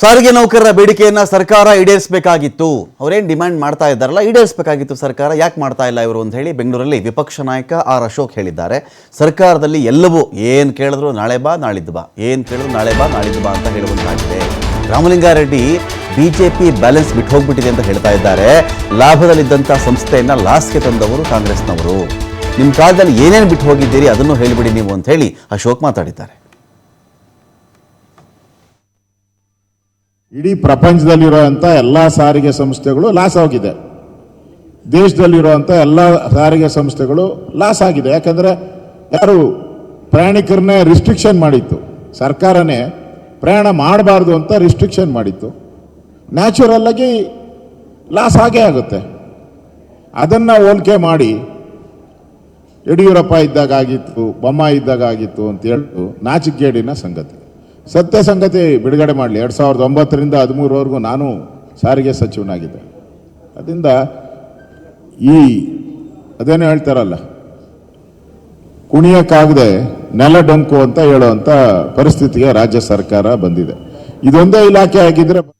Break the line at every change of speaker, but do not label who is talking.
ಸಾರಿಗೆ ನೌಕರರ ಬೇಡಿಕೆಯನ್ನ ಸರ್ಕಾರ ಈಡೇರಿಸಬೇಕಾಗಿತ್ತು. ಅವರೇನು ಡಿಮ್ಯಾಂಡ್ ಮಾಡ್ತಾ ಇದ್ದಾರಲ್ಲ, ಈಡೇರಿಸಬೇಕಾಗಿತ್ತು ಸರ್ಕಾರ, ಯಾಕೆ ಮಾಡ್ತಾ ಇಲ್ಲ ಇವರು ಅಂತ ಹೇಳಿ ಬೆಂಗಳೂರಲ್ಲಿ ವಿಪಕ್ಷ ನಾಯಕ ಆರ್ ಅಶೋಕ್ ಹೇಳಿದ್ದಾರೆ. ಸರ್ಕಾರದಲ್ಲಿ ಎಲ್ಲವೂ ಏನು ಕೇಳಿದ್ರು ನಾಳೆ ಬಾ, ನಾಳಿದ್ದು ಬಾ, ಏನು ಕೇಳಿದ್ರು ನಾಳೆ ಬಾ, ನಾಳಿದ್ದು ಬಾ ಅಂತ ಹೇಳುವಂತಾಗಿದೆ. ರಾಮಲಿಂಗಾರೆಡ್ಡಿ ಬಿಜೆಪಿ ಬ್ಯಾಲೆನ್ಸ್ ಬಿಟ್ಟು ಹೋಗ್ಬಿಟ್ಟಿದೆ ಅಂತ ಹೇಳ್ತಾ ಇದ್ದಾರೆ. ಲಾಭದಲ್ಲಿದ್ದಂಥ ಸಂಸ್ಥೆಯನ್ನ ಲಾಸ್ಗೆ ತಂದವರು ಕಾಂಗ್ರೆಸ್ನವರು. ನಿಮ್ಮ ಕಾಲದಲ್ಲಿ ಏನೇನು ಬಿಟ್ಟು ಹೋಗಿದ್ದೀರಿ ಅದನ್ನು ಹೇಳಿಬಿಡಿ ನೀವು ಅಂತ ಹೇಳಿ ಅಶೋಕ್ ಮಾತಾಡಿದ್ದಾರೆ.
ಇಡೀ ಪ್ರಪಂಚದಲ್ಲಿರುವಂಥ ಎಲ್ಲ ಸಾರಿಗೆ ಸಂಸ್ಥೆಗಳು ಲಾಸ್ ಆಗಿದೆ. ದೇಶದಲ್ಲಿರುವಂಥ ಎಲ್ಲ ಸಾರಿಗೆ ಸಂಸ್ಥೆಗಳು ಲಾಸ್ ಆಗಿದೆ. ಯಾಕಂದರೆ ಯಾರು ಪ್ರಯಾಣಿಕರನ್ನೇ ರಿಸ್ಟ್ರಿಕ್ಷನ್ ಮಾಡಿತ್ತು. ಸರ್ಕಾರನೇ ಪ್ರಯಾಣ ಮಾಡಬಾರ್ದು ಅಂತ ರಿಸ್ಟ್ರಿಕ್ಷನ್ ಮಾಡಿತ್ತು. ನ್ಯಾಚುರಲ್ ಆಗಿ ಲಾಸ್ ಆಗೇ ಆಗುತ್ತೆ. ಅದನ್ನು ಹೋಲಿಕೆ ಮಾಡಿ ಯಡಿಯೂರಪ್ಪ ಇದ್ದಾಗ ಆಗಿತ್ತು ಬೊಮ್ಮ ಇದ್ದಾಗ ಆಗಿತ್ತು ಅಂತ ಹೇಳ್ತು ನಾಚಿಕೇಡಿನ ಸಂಗತಿ. ಸತ್ಯ ಸಂಗತಿ ಬಿಡುಗಡೆ ಮಾಡಲಿ. ಎರಡು ಸಾವಿರದ ಒಂಬತ್ತರಿಂದ ಹದಿಮೂರವರೆಗೂ ನಾನು ಸಾರಿಗೆ ಸಚಿವನಾಗಿದ್ದೆ. ಅದರಿಂದ ಈ ಅದೇನೋ ಹೇಳ್ತಾರಲ್ಲ, ಕುಣಿಯಕ್ಕಾಗದೆ ನೆಲ ಡೊಂಕು ಅಂತ ಹೇಳುವಂಥ ಪರಿಸ್ಥಿತಿಗೆ ರಾಜ್ಯ ಸರ್ಕಾರ ಬಂದಿದೆ. ಇದೊಂದೇ ಇಲಾಖೆ ಆಗಿದ್ರೆ